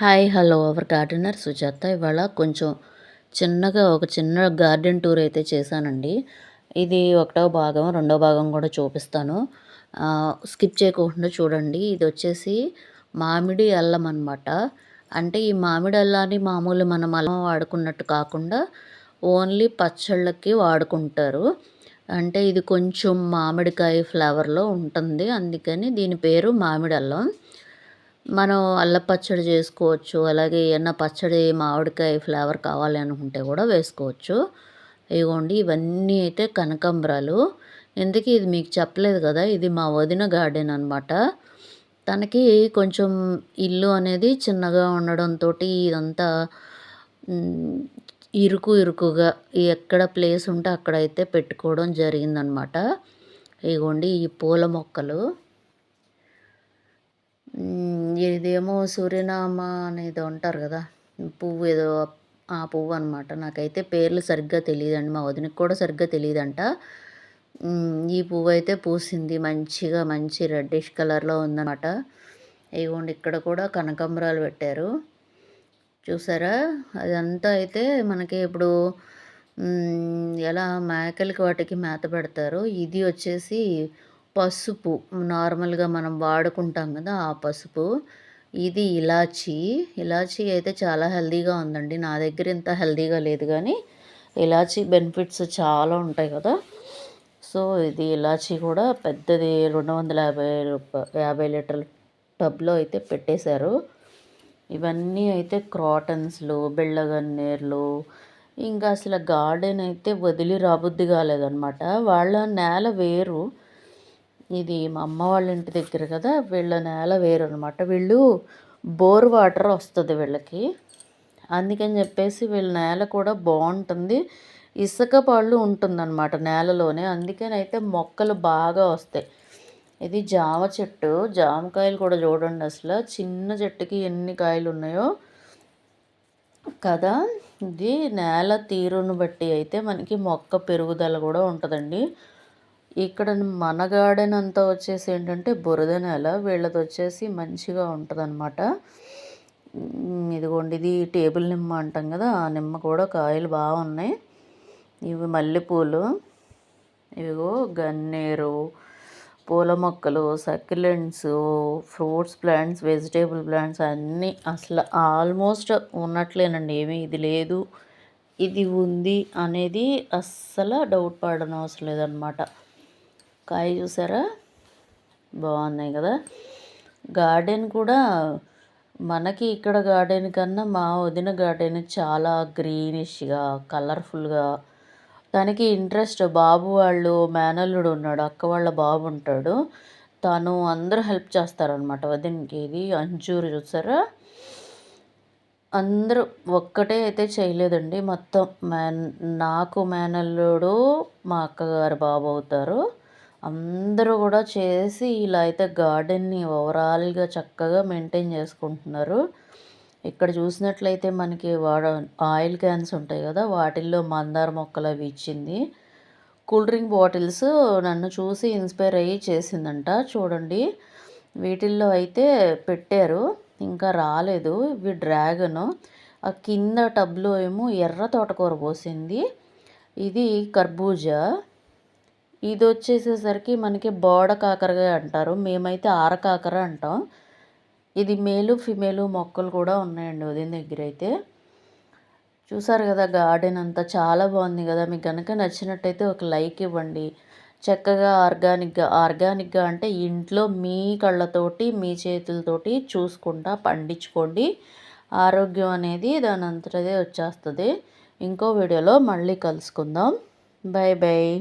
Hi hello. Our gardener Sujatha ఇవాళ కొంచెం చిన్నగా ఒక చిన్న గార్డెన్ టూర్ అయితే చేశానండి. ఇది ఒకటో భాగం రెండో భాగం కూడా చూపిస్తాను. స్కిప్ చేయకుండా చూడండి. ఇది వచ్చేసి మామిడి అల్లం అనమాట అంటే ఈ మామిడి అల్లాన్ని మామూలు మనం అల్లం వాడుకున్నట్టు కాకుండా ఓన్లీ పచ్చళ్ళకి వాడుకుంటారు. అంటే ఇది కొంచెం మామిడికాయ ఫ్లేవర్లో ఉంటుంది. అందుకని దీని పేరు మామిడి అల్లం. మనం అల్ల పచ్చడి చేసుకోవచ్చు అలాగే ఏమన్నా పచ్చడి మామిడికాయ ఫ్లేవర్ కావాలి అనుకుంటే కూడా వేసుకోవచ్చు. ఇదిగోండి ఇవన్నీ అయితే కనకాంబరాలు. ఎందుకు ఇది మీకు చెప్పలేదు కదా ఇది మా వదిన గార్డెన్ అనమాట తనకి కొంచెం ఇల్లు అనేది చిన్నగా ఉండడంతో ఇదంతా ఇరుకు ఇరుకుగా ఎక్కడ ప్లేస్ ఉంటే అక్కడైతే పెట్టుకోవడం జరిగిందనమాట ఇదిగోండి ఈ పూల మొక్కలు. ఇదేమో సూర్యనామ అనేది అంటారు కదా. పువ్వు ఏదో ఆ పువ్వు అనమాట నాకైతే పేర్లు సరిగ్గా తెలియదండి మా వదినకి కూడా సరిగ్గా తెలియదంట ఈ పువ్వు అయితే పూసింది. మంచిగా మంచి రెడ్డిష్ కలర్లో ఉందన్నమాట. ఇవ్వండి ఇక్కడ కూడా కనకాంబరాలు పెట్టారు. చూసారా? అదంతా అయితే మనకి ఇప్పుడు ఎలా మేకలకి వాటికి మేత పెడతారు. ఇది వచ్చేసి పసుపు నార్మల్గా మనం వాడుకుంటాం కదా ఆ పసుపు. ఇది ఇలాచీ. ఇలాచీ అయితే చాలా హెల్దీగా ఉందండి. నా దగ్గర ఇంత హెల్దీగా లేదు కానీ ఇలాచీ బెనిఫిట్స్ చాలా ఉంటాయి కదా. సో ఇది ఇలాచీ కూడా పెద్దది రెండు వందల యాభై రూపా యాభై లీటర్ల టబ్లో అయితే పెట్టేశారు. ఇవన్నీ అయితే క్రాటన్స్లు బెళ్ళగన్నేర్లు ఇంకా అసలు గార్డెన్ అయితే వదిలి రాబుద్ది కాలేదనమాట వాళ్ళ నేల వేరు. ఇది మా అమ్మ వాళ్ళ ఇంటి దగ్గర కదా వీళ్ళ నేల వేరు అనమాట వీళ్ళు బోర్ వాటర్ వస్తుంది వీళ్ళకి. అందుకని చెప్పేసి వీళ్ళ నేల కూడా బాగుంటుంది. ఇసుక పళ్ళు ఉంటుందన్నమాట నేలలోనే. అందుకని అయితే మొక్కలు బాగా వస్తాయి. ఇది జామ చెట్టు. జామకాయలు కూడా చూడండి అసలు. చిన్న చెట్టుకి ఎన్ని కాయలు ఉన్నాయో. కదా ఇది నేల తీరును బట్టి అయితే మనకి మొక్క పెరుగుదల కూడా ఉంటుందండి. ఇక్కడ మన గార్డెన్ అంతా వచ్చేసి ఏంటంటే బురద నేల. వీళ్ళది వచ్చేసి మంచిగా ఉంటుంది అనమాట ఇదిగోండి ఇది టేబుల్ నిమ్మ అంటాం కదా ఆ నిమ్మ కూడా కాయలు బాగున్నాయి ఇవి మల్లెపూలు ఇవిగో గన్నేరు పూల మొక్కలు succulents fruits plants vegetable plants అన్నీ అసలు ఆల్మోస్ట్ ఉన్నట్లేనండి ఏమీ ఇది లేదు. ఇది ఉంది అనేది అస్సలు డౌట్ పడనవసరం అవసరం లేదనమాట కాయ చూసారా? బాగున్నాయి కదా? గార్డెన్ కూడా మనకి ఇక్కడ గార్డెన్ కన్నా మా వదిన గార్డెన్ చాలా గ్రీనిష్గా కలర్ఫుల్గా. తనకి ఇంట్రెస్ట్. బాబు వాళ్ళు మేనల్లుడు ఉన్నాడు అక్క వాళ్ళ బాబు ఉంటాడు. తను అందరూ హెల్ప్ చేస్తారనమాట వదినకి. ఇది అంజూరు చూసారా? అందరూ ఒక్కటే అయితే చేయలేదండి. మొత్తం మేన్ నాకు మేనల్లుడు మా అక్కగారు బాబు అవుతారు. అందరూ కూడా చేసి ఇలా అయితే గార్డెన్ని ఓవరాల్గా చక్కగా మెయింటైన్ చేసుకుంటున్నారు. ఇక్కడ చూసినట్లయితే మనకి వాడ ఆయిల్ క్యాన్స్ ఉంటాయి కదా వాటిల్లో మందార మొక్కలు అవి ఇచ్చింది. కూల్ డ్రింక్ బాటిల్స్ నన్ను చూసి ఇన్స్పైర్ అయ్యి చేసిందంట చూడండి. వీటిల్లో అయితే పెట్టారు ఇంకా రాలేదు. ఇవి డ్రాగన్ ఆ కింద టబ్లో ఏమో ఎర్ర తోటకూర పోసింది. ఇది కర్బూజా. ఇది వచ్చేసేసరికి మనకి బోడ కాకరగా అంటారు. మేమైతే ఆరకాకర అంటాం. ఇది మేలు ఫిమేలు మొక్కలు కూడా ఉన్నాయండి ఉదయం దగ్గర అయితే చూసారు కదా గార్డెన్ అంతా చాలా బాగుంది కదా. మీకు కనుక నచ్చినట్టయితే ఒక లైక్ ఇవ్వండి. చక్కగా ఆర్గానిక్గా ఆర్గానిక్గా అంటే ఇంట్లో మీ కళ్ళతోటి మీ చేతులతోటి చూసుకుంటా పండించుకోండి. ఆరోగ్యం అనేది దాని అంతటదే వచ్చేస్తుంది. ఇంకో వీడియోలో మళ్ళీ కలుసుకుందాం. Bye bye